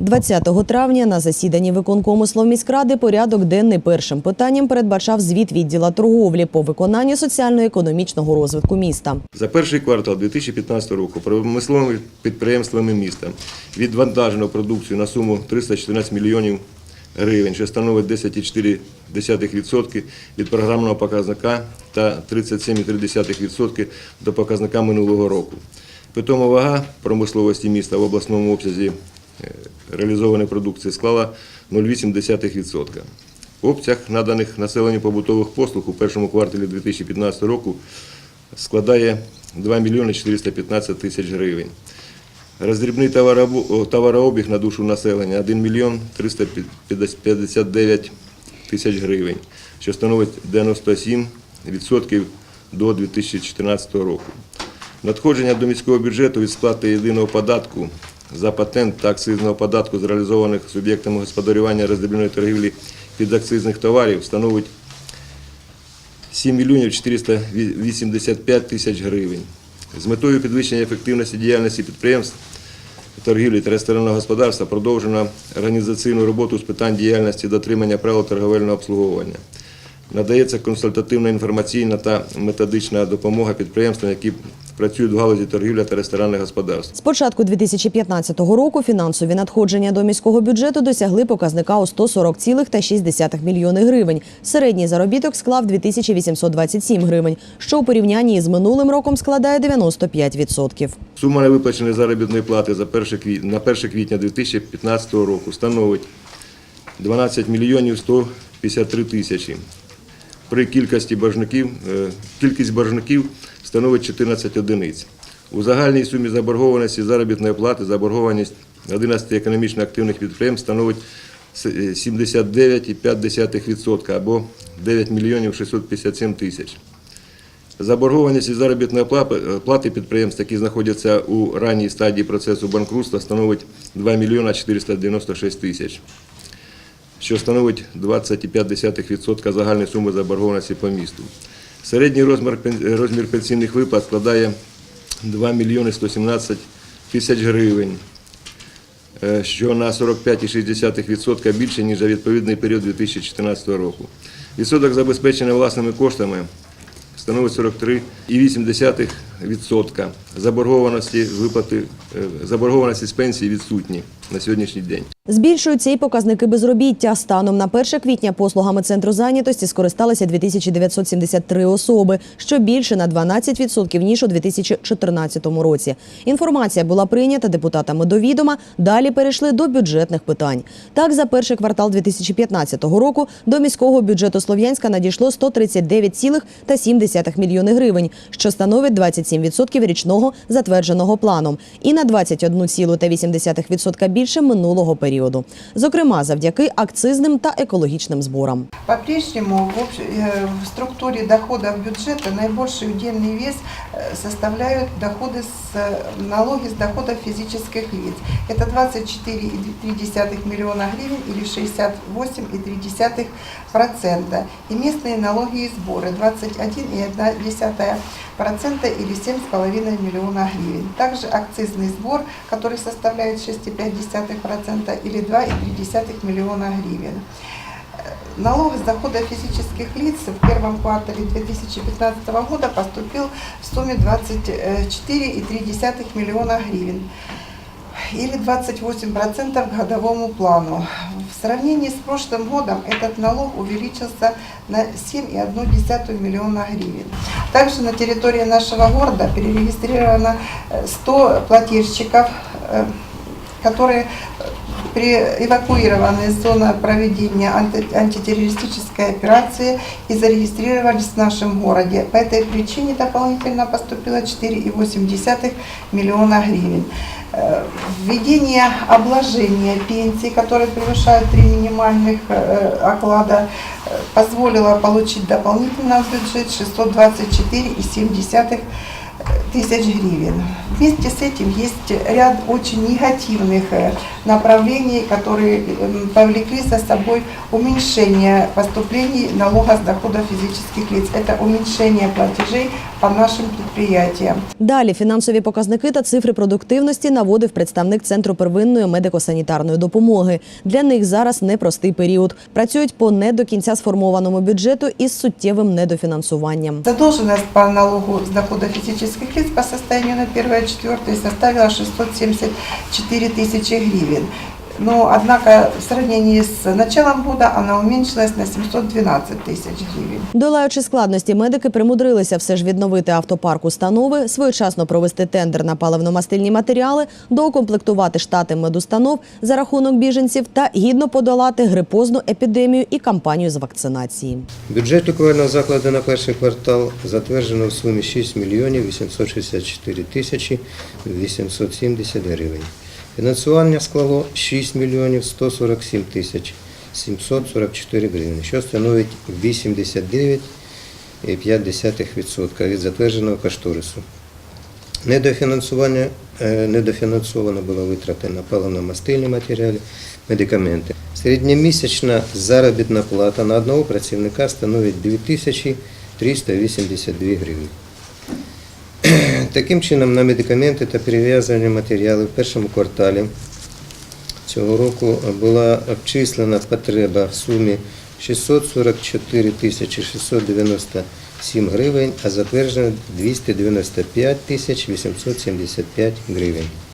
20 травня на засіданні виконкому Словміськради порядок денний першим питанням передбачав звіт відділа торговлі по виконанню соціально-економічного розвитку міста. За перший квартал 2015 року промисловими підприємствами міста відвантажено продукцію на суму 314 мільйонів гривень, що становить 10,4% від програмного показника та 37,3% до показника минулого року. Питома вага промисловості міста в обласному обсязі реалізованої продукції склала 0,8%. Обсяг наданих населенню побутових послуг у першому кварталі 2015 року складає 2 мільйони 415 тисяч гривень. Роздрібний товарообіг на душу населення 1 мільйон 359 тисяч гривень, що становить 97% до 2014 року. Надходження до міського бюджету від сплати єдиного податку за патент та акцизного податку з реалізованих суб'єктами господарювання роздрібної торгівлі підакцизних товарів становить 7 мільйонів 485 тисяч гривень. З метою підвищення ефективності діяльності підприємств торгівлі та ресторанного господарства продовжено організаційну роботу з питань діяльності дотримання правил торговельного обслуговування. Надається консультативна інформаційна та методична допомога підприємствам, які працюють в галузі торгівля та ресторанних господарств. З початку 2015 року фінансові надходження до міського бюджету досягли показника у 140,6 мільйони гривень. Середній заробіток склав 2827 гривень, що у порівнянні з минулим роком складає 95%. Сума невиплаченої заробітної плати за 1 квіт- на 1 квітня 2015 року становить 12 мільйонів 153 тисячі. При кількості боржників, е, кількість боржників становить 14 одиниць. У загальній сумі заборгованості заробітної плати заборгованість 11 економічно активних підприємств становить е, 79,5% або 9 мільйонів 657 тисяч. Заборгованість із заробітної плати- плати підприємств, які знаходяться у ранній стадії процесу банкрутства, становить 2 мільйона 496 тисяч, що становить 20,5% загальної суми заборгованості по місту. Середній розмір, розмір пенсійних виплат складає 2 мільйони 117 тисяч гривень, е, що на 45,6% більше, ніж за відповідний період 2014 року. Відсоток забезпечення власними коштами становить 43,8%. Заборгованості виплати заборгованості з пенсії відсутні на сьогоднішній день. Збільшуються і показники безробіття. Станом на 1 квітня послугами центру зайнятості скористалися 2973 особи, що більше на 12% ніж у 2014 році. Інформація була прийнята депутатами до відома. Далі перейшли до бюджетних питань. Так, за перший квартал 2015 року до міського бюджету Слов'янська надійшло 139,7 мільйони гривень, що становить 27% річного затвердженого планом, і на 21,8% більше минулого періоду. Зокрема, завдяки акцизним та екологічним зборам. По-прежнему в, общ- э, в структуре доходов бюджета наибольший удельный вес э, составляют доходы с э, налоги с доходов физических лиц. Это 24,3 миллиона гривен или 68,3%. И местные налоги и сборы 21,1% или 7,5 миллиона гривен. Также акцизный сбор, который составляет 6,5% или 2,3 миллиона гривен. Налог с дохода физических лиц в первом квартале 2015 года поступил в сумме 24,3 миллиона гривен или 28% к годовому плану. В сравнении с прошлым годом этот налог увеличился на 7,1 миллиона гривен. Также на территории нашего города перерегистрировано э, 100 плательщиков, э, которые при эвакуированы из зоны проведения анти- антитеррористической операции и зарегистрировались в нашем городе. По этой причине дополнительно поступило 4,8 миллиона гривен. Э, Введение обложения пенсий, которые превышают три минимальных э, оклада, э, позволило получить дополнительно в бюджет 624,7 тысяч гривен. Вместе с этим есть ряд очень негативных э, направлений, которые м, повлекли за собой уменьшение поступлений налога с дохода физических лиц. Это уменьшение платежей по нашим предприятиям. Далі фінансові показники та цифри продуктивності наводив представник центру первинної медико-санітарної допомоги. Для них зараз непростий період. Працюють по не до кінця сформованому бюджету із суттєвим недофінансуванням. Задолженность по налогу с дохода физических лиц по состоянию на 1-4 составила 674 тысячи гривен. Но, однако, в сравнении с началом года она уменьшилась на 712 тысяч гривен. Долаючи складності, медики примудрилися все ж відновити автопарк установи, своєчасно провести тендер на паливно-мастильні матеріали, доукомплектувати штати медустанов за рахунок біженців та гідно подолати грипозну епідемію і кампанію з вакцинації. Бюджет лікувального закладу на перший квартал затверджено в сумі 6 мільйонів 864 тисячі 870 гривень. Фінансування склало 6 мільйонів 147 тисяч 744 гривень, що становить 89,5% від затвердженого кошторису. Недофінансування, е, недофінансовано було витрати на паливно-мастильні матеріали, медикаменти. Середньомісячна заробітна плата на одного працівника становить 2382 гривні. Таким чином, на медикаменти та перев'язані матеріали в першому кварталі цього року була обчислена потреба в сумі 644 тисячі 697 гривень, а затверджено 295 тисяч 875 гривень.